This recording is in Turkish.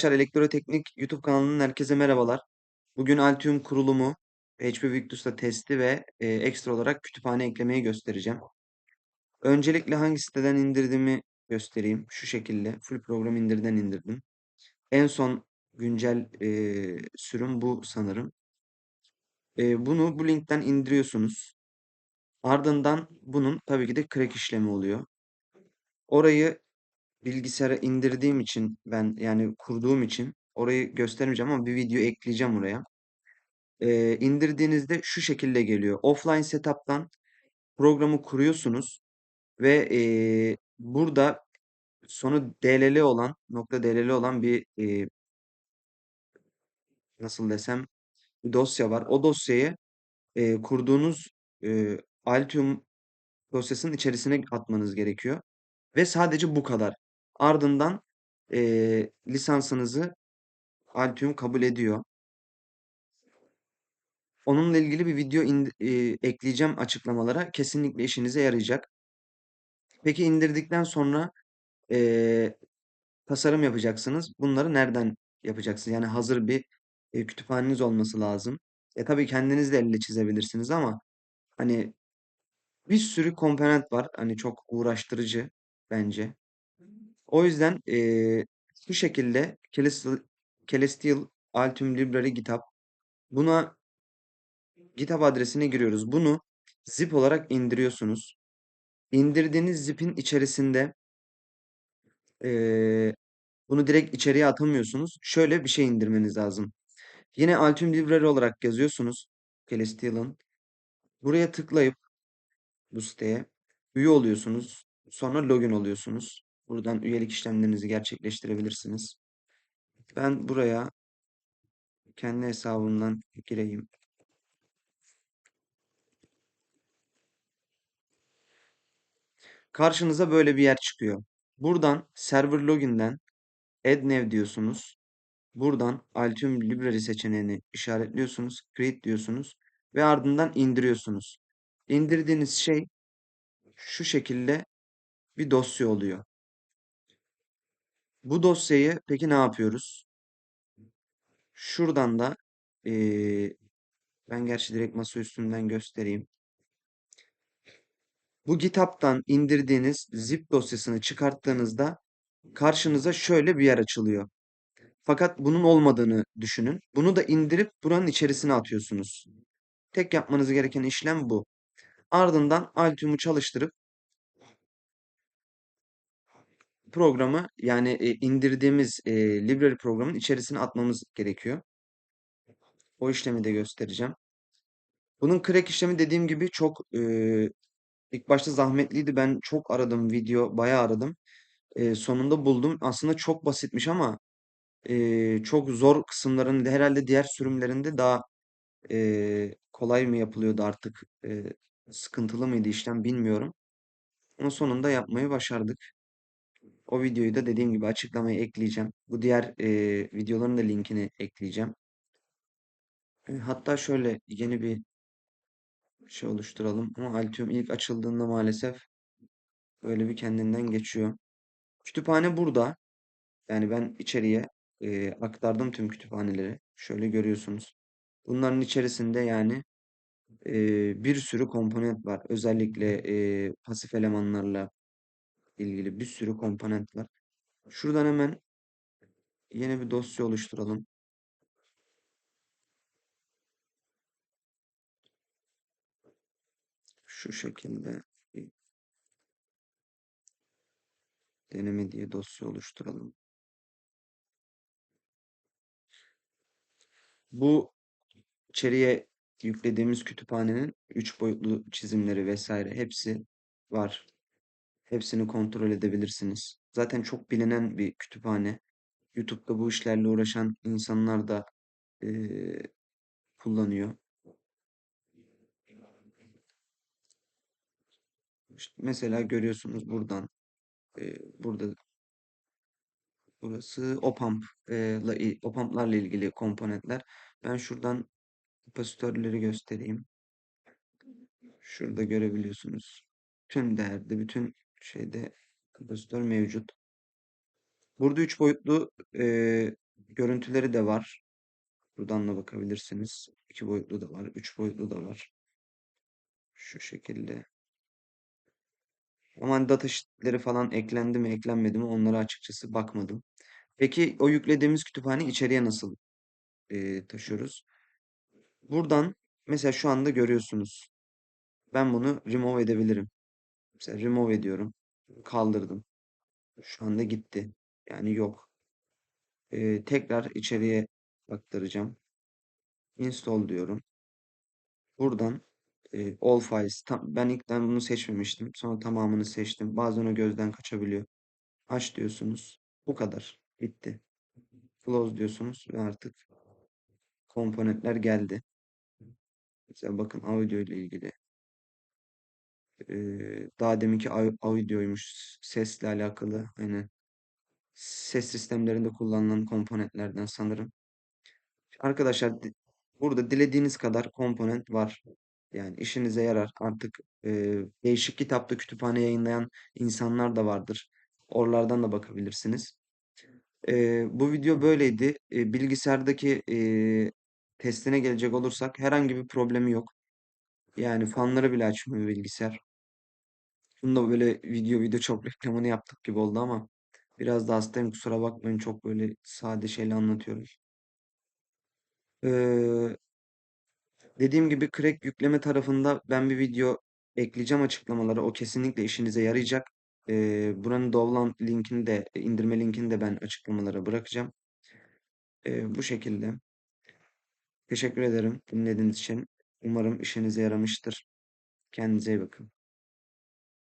Arkadaşlar Elektroteknik YouTube kanalının herkese merhabalar. Bugün Altium kurulumu, HP Victus'ta testi ve e, ekstra olarak kütüphane eklemeyi göstereceğim. Öncelikle hangi siteden indirdiğimi göstereyim. Şu şekilde full program indirden indirdim. En son güncel e, sürüm bu sanırım. E, bunu bu linkten indiriyorsunuz. Ardından bunun tabii ki de crack işlemi oluyor. Orayı bilgisayara indirdiğim için ben yani kurduğum için orayı göstermeyeceğim ama bir video ekleyeceğim oraya. Ee, indirdiğinizde şu şekilde geliyor. Offline setup'tan programı kuruyorsunuz ve ee, burada sonu DLL olan nokta DLL olan bir ee, nasıl desem bir dosya var. O dosyayı ee, kurduğunuz ee, Altium dosyasının içerisine atmanız gerekiyor. Ve sadece bu kadar. Ardından ee, lisansınızı Altium kabul ediyor. Onunla ilgili bir video e, ekleyeceğim açıklamalara. Kesinlikle işinize yarayacak. Peki indirdikten sonra e, tasarım yapacaksınız. Bunları nereden yapacaksınız? Yani hazır bir e, kütüphaneniz olması lazım. E tabii kendiniz de elle çizebilirsiniz ama hani bir sürü komponent var. Hani çok uğraştırıcı bence. O yüzden e, bu şekilde Celestial, Celestial Altium Library GitHub. Buna GitHub adresine giriyoruz. Bunu zip olarak indiriyorsunuz. İndirdiğiniz zipin içerisinde eee, bunu direkt içeriye atamıyorsunuz. Şöyle bir şey indirmeniz lazım. Yine Altium Library olarak yazıyorsunuz. Celestial'ın. Buraya tıklayıp bu siteye üye oluyorsunuz. Sonra login oluyorsunuz. Buradan üyelik işlemlerinizi gerçekleştirebilirsiniz. Ben buraya kendi hesabımdan gireyim. Karşınıza böyle bir yer çıkıyor. Buradan server login'den add new diyorsunuz. Buradan Altium Library seçeneğini işaretliyorsunuz. Create diyorsunuz. Ve ardından indiriyorsunuz. İndirdiğiniz şey şu şekilde bir dosya oluyor. Bu dosyayı peki ne yapıyoruz? Şuradan da eee, ben gerçi direkt masa üstünden göstereyim. Bu GitHub'tan indirdiğiniz zip dosyasını çıkarttığınızda karşınıza şöyle bir yer açılıyor. Fakat bunun olmadığını düşünün. Bunu da indirip buranın içerisine atıyorsunuz. Tek yapmanız gereken işlem bu. Ardından Altium'u çalıştırıp programı yani e, indirdiğimiz e, library programın içerisine atmamız gerekiyor. O işlemi de göstereceğim. Bunun crack işlemi dediğim gibi çok e, ilk başta zahmetliydi. Ben çok aradım video, bayağı aradım. E, sonunda buldum. Aslında çok basitmiş ama e, çok zor kısımlarında herhalde diğer sürümlerinde daha e, kolay mı yapılıyordu artık e, sıkıntılı mıydı işlem bilmiyorum. Ama sonunda yapmayı başardık. O videoyu da dediğim gibi açıklamaya ekleyeceğim. Bu diğer e, videoların da linkini ekleyeceğim. E, hatta şöyle yeni bir şey oluşturalım. Ama Altium ilk açıldığında maalesef böyle bir kendinden geçiyor. Kütüphane burada. Yani ben içeriye e, aktardım tüm kütüphaneleri. Şöyle görüyorsunuz. Bunların içerisinde yani e, bir sürü komponent var. Özellikle e, pasif elemanlarla ilgili bir sürü komponent var. Şuradan hemen yeni bir dosya oluşturalım. Şu şekilde deneme diye dosya oluşturalım. Bu içeriye yüklediğimiz kütüphanenin 3 boyutlu çizimleri vesaire hepsi var. Hepsini kontrol edebilirsiniz. Zaten çok bilinen bir kütüphane. YouTube'da bu işlerle uğraşan insanlar da eee, kullanıyor. İşte mesela görüyorsunuz buradan eee, burada burası opamp eee, la- i- opamplarla ilgili komponentler. Ben şuradan kapasitörleri göstereyim. Şurada görebiliyorsunuz. Tüm değerde, bütün şeyde kapasitör mevcut. Burada 3 boyutlu e, Görüntüleri de var. Buradan da bakabilirsiniz. İki boyutlu da var. Üç boyutlu da var. Şu şekilde. Ama hani data sheet'leri falan eklendi mi eklenmedi mi onlara açıkçası bakmadım. Peki o yüklediğimiz kütüphane içeriye nasıl e, taşıyoruz? Buradan mesela şu anda görüyorsunuz. Ben bunu remove edebilirim. Mesela remove ediyorum. Kaldırdım. Şu anda gitti. Yani yok. E, tekrar içeriye aktaracağım. Install diyorum. Buradan e, all files. Tam, ben ilkten bunu seçmemiştim. Sonra tamamını seçtim. Bazen o gözden kaçabiliyor. Aç diyorsunuz. Bu kadar. Bitti. Close diyorsunuz ve artık komponentler geldi. Mesela bakın audio ile ilgili. Daha deminki au- audioymuş. Sesle alakalı. Hani ses sistemlerinde kullanılan komponentlerden sanırım. Arkadaşlar burada dilediğiniz kadar komponent var. Yani işinize yarar. Artık e, değişik kitapta kütüphane yayınlayan insanlar da vardır. Oralardan da bakabilirsiniz. E, bu video böyleydi. E, bilgisayardaki e, testine gelecek olursak herhangi bir problemi yok. Yani fanları bile açmıyor bilgisayar. Bunu da böyle video video çok reklamını yaptık gibi oldu ama biraz da hastayım kusura bakmayın çok böyle sade şeyle anlatıyorum. Ee, dediğim gibi Crack yükleme tarafında ben bir video ekleyeceğim açıklamaları. O kesinlikle işinize yarayacak. Ee, buranın download linkini de indirme linkini de ben açıklamalara bırakacağım. Ee, bu şekilde. Teşekkür ederim dinlediğiniz için. Umarım işinize yaramıştır. Kendinize iyi bakın.